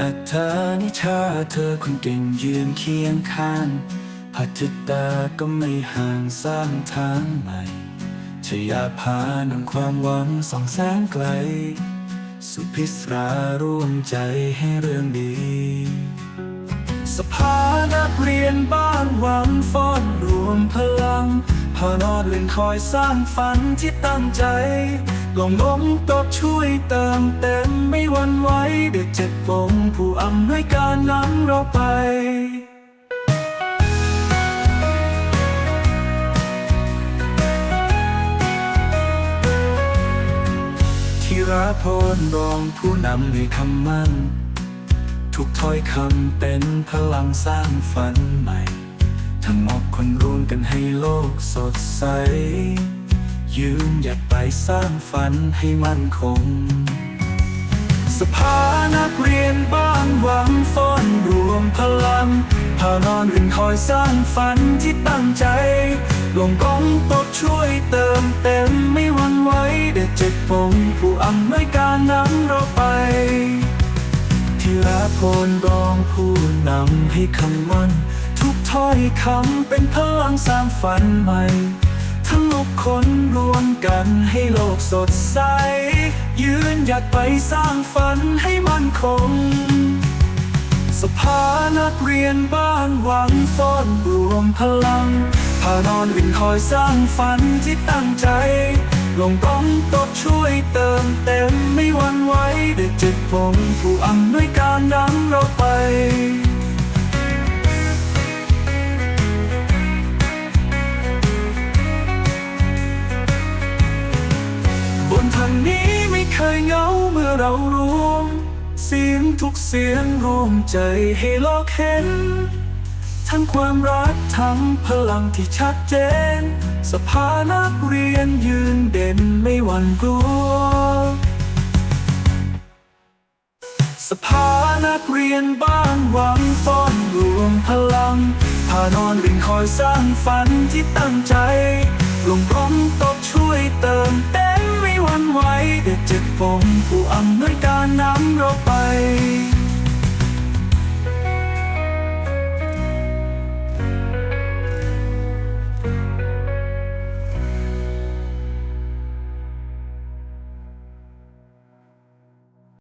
อัธานิชาเธอคนเก่งยืนเคียงข้างพัฒตาก็ไม่ห่างสร้างทางใหม่ชยาพานำความหวังส่องแสงไกล สุพิสราร่วมใจให้เรื่องดี สภานักเรียนบ้านหวังฟ้อนรวมพลังพอนอนเล่นคอยสร้างฝันที่ตั้งใจ ลงล้มตบช่วยเติมเต็มไม่วันไหวเด็กเจ็ดปงผู้อำนวยการนำเราไปที่ราพรรองผู้นำในคำมั่น ทุกถ้อยคำเป็นพลังสร้างฝันใหม่ ทั้งหมดคนรวมกันให้โลกสดใส ยืนหยัดไปสร้างฝันให้มั่นคง สภานักเรียนบ้านหวังฟ้อนรวมพลังพานอนรินคอยสร้างฝันที่ตั้งใจ ลงกองตบช่วยเติมเต็มไม่หวันไหวเด็ดเจ็ดปงผู้อำนวยการนำเราไปที่รักโพนรองผู้นำให้คำมั่นทุกถ้อยคำเป็นพลังสร้างฝันใหม่ทั้งลูกคนร วมกันให้โลกสดใส ยืนหยัดไปสร้างฝันให้มั่นคง สภานักเรียนบ้านหวังฟ้อนรวมพลังพานอนวินคอยสร้างฝันที่ตั้งใจ ลงกองตบช่วยเติมเต็มไม่หวันไหวเด็กจ็ดปงผู้อำนวยการ นทางนี้ไม่เคยเหงาเมื่อเรารวม เสียงทุกเสียงรวมใจให้โลกเห็น ทั้งความรักทั้งพลังที่ชัดเจน สภานักเรียนยืนเด่นไม่หวั่นกลัว สภานักเรียนบ้านหวังฟ้อนรวมพลังพานอนรินคอยสร้างฝันที่ตั้งใจ ต็มไม่หวันไหวเด็กเจ็ดปงผู้อำนวยการนำเราไป